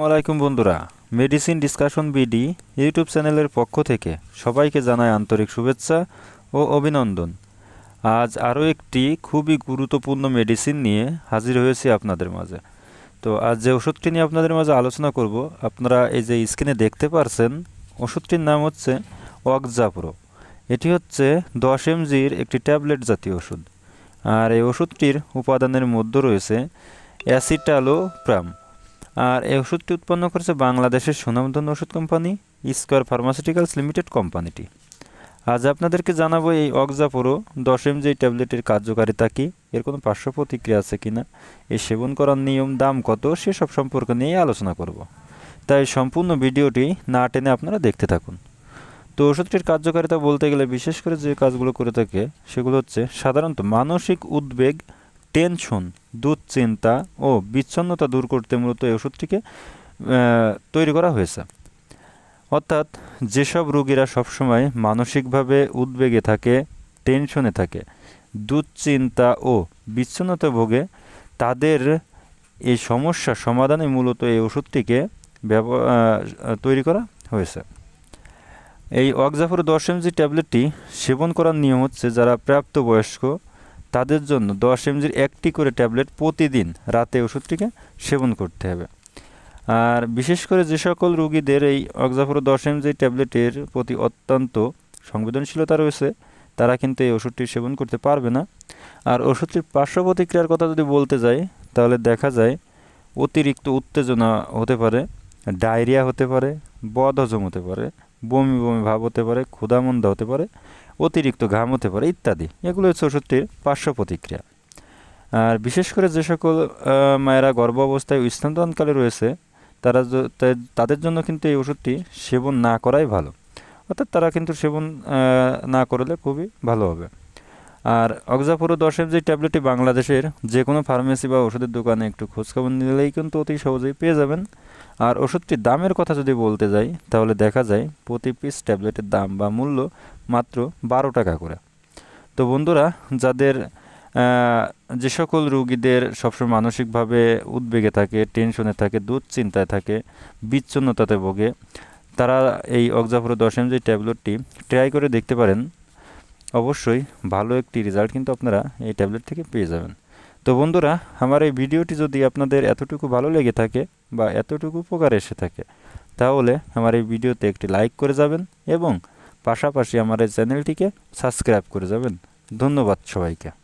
আসসালামাইকুম বন্ধুরা। Medicine discussion BD YouTube চ্যানেলের পক্ষ থেকে সবাইকে জানায় আন্তরিক শুভেচ্ছা ও অভিনন্দন। আজ আরও একটি খুবই গুরুত্বপূর্ণ মেডিসিন নিয়ে হাজির হয়েছি আপনাদের মাঝে। তো আজ যে ওষুধটি নিয়ে আপনাদের মাঝে আলোচনা করব, আপনারা এই যে স্ক্রিনে দেখতে পারছেন, ওষুধটির নাম হচ্ছে অক্সাপ্রো এটি হচ্ছে দশ এমজির একটি ট্যাবলেট জাতীয় ওষুধ। আর এই ওষুধটির উপাদানের মধ্যে রয়েছে অ্যাসিটালোপ্রাম আর এই ওষুধটি উৎপন্ন করেছে বাংলাদেশের সুনামধন্য ওষুধ কোম্পানি স্কোয়ার ফার্মাসিউটিক্যালস লিমিটেড কোম্পানিটি। আজ আপনাদেরকে জানাব এই অক্সাপোরো দশ এমজি ট্যাবলেটের কার্যকারিতা কী, এর কোনো পার্শ্ব প্রতিক্রিয়া আছে কিনা, এই সেবন করার নিয়ম, দাম কত, সেসব সম্পর্কে নিয়ে আলোচনা করব। তাই সম্পূর্ণ ভিডিওটি না টেনে আপনারা দেখতে থাকুন। তো ওষুধটির কার্যকারিতা বলতে গেলে বিশেষ করে যে কাজগুলো করে থাকে, সেগুলো হচ্ছে সাধারণত মানসিক উদ্বেগ টেনশন, দুশ্চিন্তা ও বিচ্ছন্নতা দূর করতে মূলত এই ওষুধটিকে তৈরি করা হয়েছে। অর্থাৎ যেসব রোগীরা সবসময় মানসিকভাবে উদ্বেগে থাকে, টেনশনে থাকে, দুশ্চিন্তা ও বিচ্ছন্নতা ভোগে, তাদের এই সমস্যা সমাধানে মূলত এই ওষুধটিকে তৈরি করা হয়েছে। এই অক্সাফোর দশ এমজি ট্যাবলেটটি সেবন করার নিয়ম হচ্ছে যারা প্রাপ্তবয়স্ক তাদের জন্য দশ এমজির একটি করে ট্যাবলেট প্রতিদিন রাতে ওষুধটিকে সেবন করতে হবে। আর বিশেষ করে যে সকল রোগীদের এই অক্সাফোর দশ এমজি ট্যাবলেটের প্রতি অত্যন্ত সংবেদনশীলতা রয়েছে, তারা কিন্তু এই ওষুধটি সেবন করতে পারবে না। আর ওষুধটির পার্শ্ব প্রতিক্রিয়ার কথা যদি বলতে যাই, তাহলে দেখা যায় অতিরিক্ত উত্তেজনা হতে পারে, ডায়রিয়া হতে পারে, বদহজম হতে পারে বমি বমি ভাব হতে পারে ক্ষুধামন্দা হতে পারে, অতিরিক্ত ঘাম হতে পারে ইত্যাদি। এগুলো হচ্ছে ওষুধটির পার্শ্ব প্রতিক্রিয়া। আর বিশেষ করে যে সকল মায়েরা গর্ভ অবস্থায় স্তনদানকালে রয়েছে, তারা তাদের জন্য কিন্তু এই ওষুধটি সেবন না করাই ভালো। অর্থাৎ তারা কিন্তু সেবন না করলে খুবই ভালো হবে। আর অক্সাপুরো দশ এমজি ট্যাবলেটটি বাংলাদেশের যে কোনো ফার্মেসি বা ওষুধের দোকানে একটু খোঁজখবর নিলেই কিন্তু অতি সহজেই পেয়ে যাবেন। আর ওষুধটির দামের কথা যদি বলতে যাই, তাহলে দেখা যায় প্রতি পিস ট্যাবলেটের দাম বা মূল্য মাত্র বারো টাকা করে। তো বন্ধুরা, যাদের যে সকল রুগীদের সবসময় মানসিকভাবে উদ্বেগে থাকে, টেনশনে থাকে, দুশ্চিন্তায় থাকে, বিচ্ছন্নতাতে ভোগে, তারা এই অক্সাফোর দশ এমজি ট্যাবলেটটি ট্রাই করে দেখতে পারেন। অবশ্যই, ভালো একটি রেজাল্ট কিন্তু আপনারা এই ট্যাবলেট থেকে পেয়ে যাবেন। তো বন্ধুরা, আমার এই ভিডিওটি যদি আপনাদের এতটুকু ভালো লেগে থাকে বা এতটুকু উপকার এসে থাকে, তাহলে আমার এই ভিডিওতে একটি লাইক করে যাবেন এবং পাশাপাশি আমার এই চ্যানেলটিকে সাবস্ক্রাইব করে যাবেন। ধন্যবাদ সবাইকে।